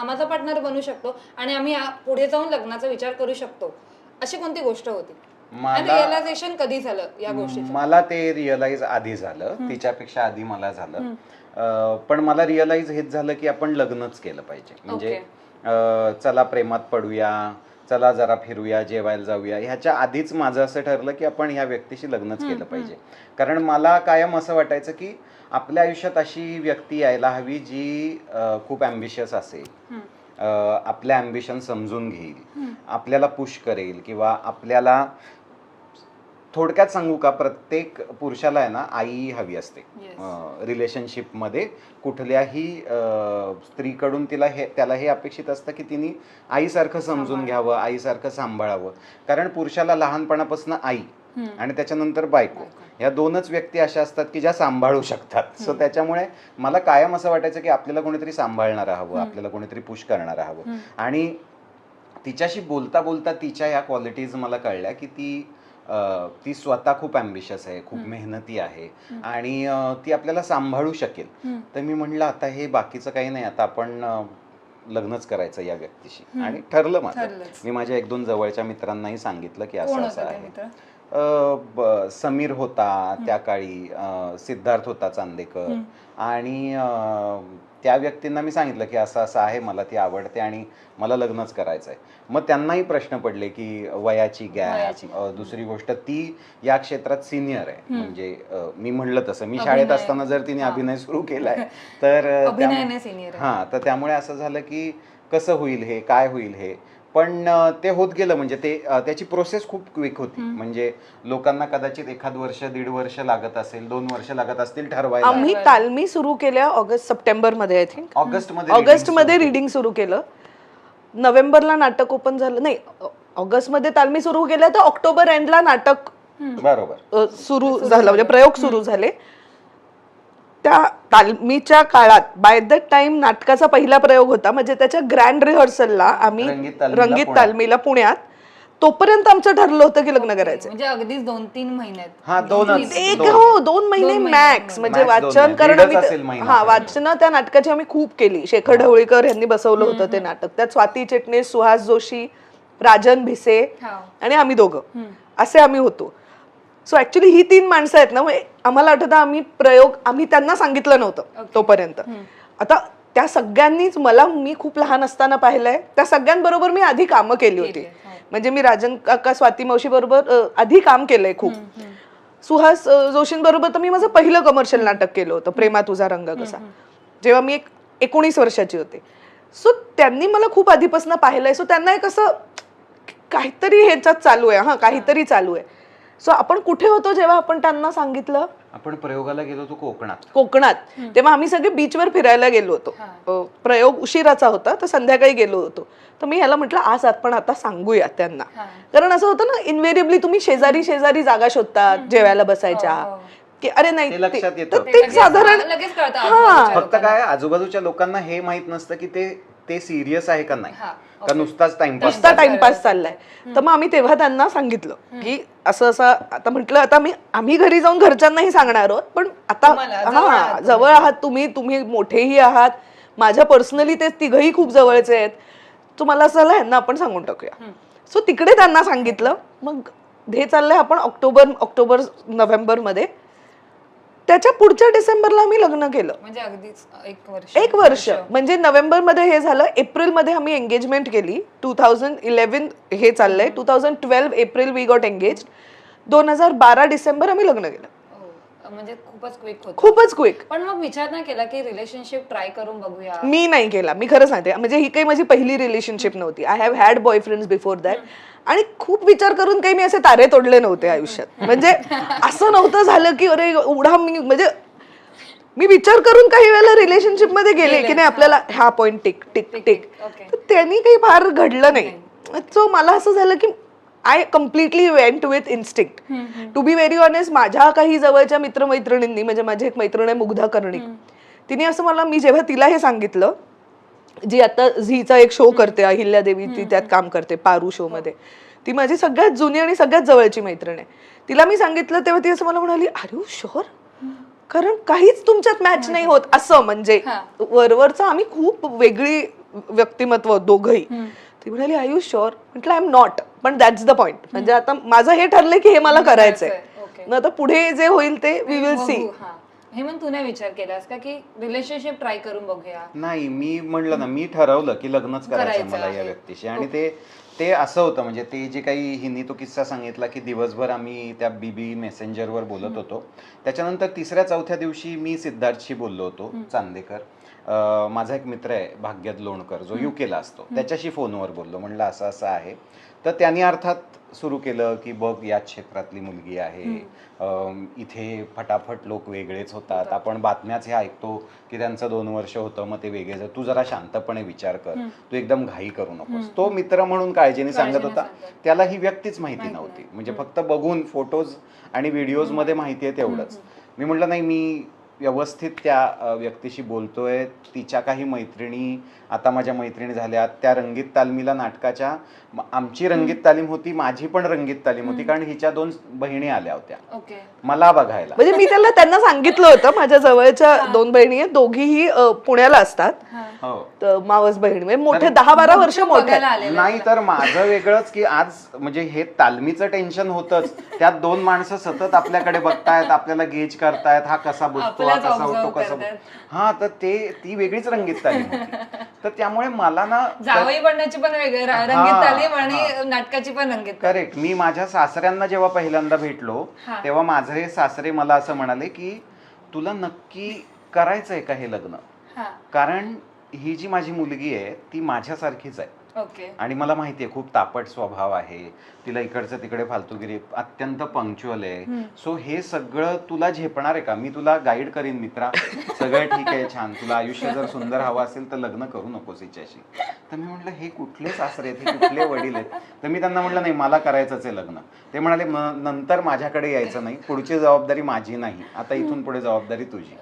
हा माझा पार्टनर बनू शकतो आणि आम्ही पुढे जाऊन लग्नाचा विचार करू शकतो. अशी कोणती गोष्ट होती? मला- रिअलायझेशन कधी झालं या गोष्टी मला ते रिअलाइज आधी झालं. तिच्यापेक्षा आधी मला झालं. अं, पण मला रिअलाइज हेच झालं की आपण लग्नच केलं पाहिजे. म्हणजे अं, चला प्रेमात पडूया चला जरा फिरूया जेवायला जाऊया. ह्याच्या आधीच माझं असं ठरलं की आपण ह्या व्यक्तीशी लग्नच केलं पाहिजे. कारण मला कायम असं वाटायचं की आपल्या आयुष्यात अशी व्यक्ती यायला हवी जी खूप ॲम्बिशियस असेल. आपल्या ॲम्बिशन समजून घेईल. आपल्याला पुश करेल किंवा आपल्याला थोडक्यात सांगू का प्रत्येक पुरुषाला आहे ना आई हवी असते. Yes. रिलेशनशिपमध्ये कुठल्याही स्त्रीकडून तिला हे त्याला हे अपेक्षित असतं की तिने आईसारखं समजून घ्यावं आईसारखं सांभाळावं. कारण पुरुषाला लहानपणापासून आई आणि त्याच्यानंतर बायको. या दोनच व्यक्ती अशा असतात की ज्या सांभाळू शकतात. सो त्याच्यामुळे मला कायम असं वाटायचं की आपल्याला कोणीतरी सांभाळणारं हवं आपल्याला कोणीतरी पुश करणारं हवं. आणि तिच्याशी बोलता बोलता तिच्या ह्या क्वालिटीज मला कळल्या की ती ती स्वतः खूप ॲम्बिशियस आहे खूप मेहनती आहे आणि ती आपल्याला सांभाळू शकेल. तर मी म्हणलं आता हे बाकीचं काही नाही आता आपण लग्नच करायचं या व्यक्तीशी. आणि ठरलं माझं. मी माझ्या एक दोन जवळच्या मित्रांनाही सांगितलं की असं असं आहे. समीर होता त्या काळी सिद्धार्थ होता चांदेकर आणि त्या व्यक्तींना मी सांगितलं की असं असं आहे मला ती आवडते आणि मला लग्नच करायचं आहे मग त्यांनाही प्रश्न पडले की वयाची. गॅप दुसरी गोष्ट ती या क्षेत्रात सिनियर आहे म्हणजे मी म्हणलं तसं मी शाळेत. असताना जर तिने. अभिनय सुरू केलाय तर. हा तर त्यामुळे असं झालं की कसं होईल हे काय होईल हे पण ते होत गेलं म्हणजे ते त्याची प्रोसेस खूप क्विक होती. म्हणजे लोकांना कदाचित एखाद वर्ष दीड वर्ष लागत असेल दोन वर्ष लागत असतील ठरवायला. आम्ही तालमी सुरू केल्या ऑगस्ट सप्टेंबरमध्ये आय थिंक ऑगस्टमध्ये ऑगस्टमध्ये रिडिंग सुरू केलं. नोव्हेंबरला नाटक ओपन झालं. नाही ऑगस्टमध्ये तालमी सुरू केल्या तर ऑक्टोबर एंडला नाटक बरोबर. सुरू झालं. म्हणजे प्रयोग सुरू झाले. त्या तालमीच्या काळात बाय द टाइम नाटकाचा पहिला प्रयोग होता म्हणजे त्याच्या ग्रँड रिहर्सलला आम्ही रंगीत तालमीला रंगीत पुण्यात. तालमीला पुण्यात तोपर्यंत आमचं ठरलं होतं की लग्न करायचं. म्हणजे अगदीच दोन तीन महिन्यात. हा दोनच. एक दोन. हो दोन महिने महिने, मॅक्स म्हणजे Max दोन वाचन महिने. कारण दीडच आम्ही महिना. हा. वाचन त्या नाटकाची आम्ही खूप केली. शेखर ढवळीकर यांनी बसवलं होतं ते नाटक. त्यात स्वाती चिटणीस सुहास जोशी राजन भिसे हा. आणि आम्ही दोघं. असे आम्ही होतो. सो ऍक्च्युली ही तीन माणसं आहेत ना आम्हाला आठवतं आम्ही प्रयोग आम्ही त्यांना सांगितलं नव्हतं तोपर्यंत. आता त्या सगळ्यांनीच मला मी खूप लहान असताना पाहिलंय त्या सगळ्यांबरोबर मी आधी कामं केली होती. म्हणजे मी राजन काका स्वाती मावशी बरोबर आधी काम केलंय खूप. सुहास जोशींबरोबर तर मी माझं पहिलं कमर्शियल नाटक केलं होतं प्रेमा तुझा रंग कसा. जेव्हा मी एक एकोणीस वर्षाची होते. सो त्यांनी मला खूप आधीपासून पाहिलंय. सो त्यांना एक असं काहीतरी ह्याच्यात चालू आहे हा काहीतरी चालू आहे. सो आपण कुठे होतो जेव्हा आपण त्यांना सांगितलं? आपण प्रयोगाला गेलो होतो कोकणात. कोकणात. तेव्हा आम्ही सगळे बीचवर फिरायला गेलो होतो. प्रयोग उशिराचा होता तर संध्याकाळी गेलो होतो. तर मी ह्याला म्हटलं आज आपण आता सांगूया त्यांना. कारण असं होतं ना इनव्हेरिएबली तुम्ही शेजारी शेजारी जागा शोधतात जेवायला बसायच्या. की अरे नाही ते लक्षात ते- येतं. तर ते साधारण लगेच कळतं. हा. आजूबाजूच्या फक्त काय आजूबाजूच्या लोकांना हे माहीत नसतं की ते ते सिरियस आहे का नाही? हा, का नुसताच टाइमपास नुसता टाइमपास चाललाय? तर मग आम्ही तेव्हा त्यांना सांगितलं की असं असं आता म्हटलं आता मी आम्ही घरी जाऊन घरच्यांनाही सांगणार आहोत पण आता तुम्हाला, जवळ हा आहात जवळ आहात तुम्ही तुम्ही मोठेही आहात. माझ्या पर्सनली ते तिघही खूप जवळचे आहेत. तुम्हाला असं झालं यांना आपण सांगून टाकूया. सो तिकडे त्यांना सांगितलं मग हे चाललंय आपण ऑक्टोबर ऑक्टोबर नोव्हेंबरमध्ये त्याच्या पुढच्या डिसेंबरला आम्ही लग्न केलं. म्हणजे अगदीच एक वर्ष. एक वर्ष. म्हणजे नोव्हेंबरमध्ये हे झालं एप्रिलमध्ये आम्ही एंगेजमेंट केली. टू थाउजंड इलेव्हन हे चाललंय. Two thousand twelve April we got engage दोन हजार बारा डिसेंबर आम्ही लग्न केलं. म्हणजे खूपच क्विक होत. खूपच क्विक पण मग विचार नाही केला की रिलेशनशिप ट्राय करून बघूया. मी नाही केला. मी खरं सांगते. म्हणजे ही काही माझी पहिली रिलेशनशिप नव्हती. I have had boyfriend before that आणि खूप विचार करून काही मी असे तारे तोडले नव्हते आयुष्यात. म्हणजे असं नव्हतं झालं की अरे एवढा मी म्हणजे मी विचार करून काही वेळेला रिलेशनशिपमध्ये गेले की नाही आपल्याला हा. पॉइंट टिक टिक टिक त्यांनी काही फार घडलं नाही. सो मला असं झालं की I completely went with instinct to be very honest माझ्या काही जवळच्या मित्रमैत्रिणींनी म्हणजे माझी एक मैत्रीण आहे मुग्धा कर्णिक तिने असं मला मी जेव्हा तिला हे सांगितलं जी आता झीचा एक शो करते अहिल्या देवी ती त्यात काम करते पारू शो मध्ये ती माझी सगळ्यात जुनी आणि सगळ्यात जवळची मैत्रीण आहे. तिला मी सांगितलं तेव्हा ती असं मला म्हणाली अरे यू शुअर कारण काहीच तुमच्यात मॅच नाही होत. असं म्हणजे वरवरचं आम्ही खूप वेगळी व्यक्तिमत्व दोघही. ती म्हणाली आय यू शुअर म्हटलं आय एम नॉट पण दॅट्स द पॉइंट म्हणजे आता माझं हे ठरलंय की हे मला करायचंय. मग आता पुढे जे होईल ते वी विल सी हा. हे मग तू नाही विचार केलास का की रिलेशनशिप ट्राय करून बघूया? नाही मी म्हणलं ना मी ठरवलं की लग्नच करायचं करायचं मला या आहे. व्यक्तीशी. आणि ते ते असं होतं म्हणजे ते जे काही हिनी तो किस्सा सांगितला की दिवसभर आम्ही त्या बीबी मेसेंजरवर बोलत होतो. त्याच्यानंतर तिसऱ्या चौथ्या दिवशी मी सिद्धार्थशी बोललो होतो चांदेकर. अं, माझा एक मित्र आहे भाग्यद लोणकर जो युकेला असतो. त्याच्याशी फोनवर बोललो म्हणलं असं असं आहे. तर त्यांनी अर्थात सुरू केलं की बघ याच क्षेत्रातली मुलगी आहे. इथे फटाफट लोक वेगळेच होतात. आपण बातम्याच हे ऐकतो की त्यांचं दोन वर्ष होतं मग ते वेगळे झाले. तू जरा शांतपणे विचार कर. तू एकदम घाई करू नकोस. तो मित्र म्हणून काळजीने सांगत होता. त्याला ही व्यक्तीच माहिती नव्हती. म्हणजे फक्त बघून फोटोज आणि व्हिडिओजमध्ये माहिती आहे तेवढंच. मी म्हटलं नाही मी व्यवस्थित त्या व्यक्तीशी बोलतोय. तिच्या काही मैत्रिणी आता माझ्या मैत्रिणी झाल्या. त्या रंगीत तालमीला नाटकाच्या आमची रंगीत तालीम होती माझी पण रंगीत तालीम होती कारण हिच्या दोन बहिणी आल्या होत्या. ओके. मला बघायला. म्हणजे मी त्याला त्यांना सांगितलं होतं माझ्या जवळच्या दोन बहिणी आहेत दोघीही पुण्याला असतात. हो. तर मावस बहिणी म्हणजे मोठे दहा बारा वर्ष मोठे नाही तर माझं वेगळंच की आज म्हणजे हे तालमीचं टेन्शन होतच. त्यात दोन माणसं सतत आपल्याकडे बघतायत आपल्याला गेज करतायत हा कसा बसतो हा कसा कसा. हा तर ते ती वेगळीच रंगीत तालीम होती तर त्यामुळे मला ना जावई बनण्याची पण वेगळी रंगीत तालीम. आणि नाटकाची पण रंगीत. करेक्ट मी माझ्या सासऱ्यांना जेव्हा पहिल्यांदा भेटलो. तेव्हा माझे सासरे मला असं म्हणाले की तुला नक्की करायचंय का हे लग्न कारण ही जी माझी मुलगी आहे ती माझ्यासारखीच आहे ओके. आणि मला माहिती आहे खूप तापट स्वभाव आहे. तिला इकडचं तिकडे फालतूगिरी अत्यंत पंक्च्युअल आहे. सो हे सगळं तुला झेपणार आहे का? मी तुला गाईड करीन मित्रा. सगळं ठीक आहे छान. तुला आयुष्य जर सुंदर हवं असेल तर लग्न करू नकोस हिच्याशी. तर मी म्हटलं हे कुठले सासरे आहेत? हे कुठले वडील आहेत? तर मी त्यांना म्हटलं नाही मला करायचंच आहे लग्न. ते म्हणाले "म- नंतर माझ्याकडे यायचं नाही. पुढची जबाबदारी माझी नाही. आता इथून पुढे जबाबदारी तुझी.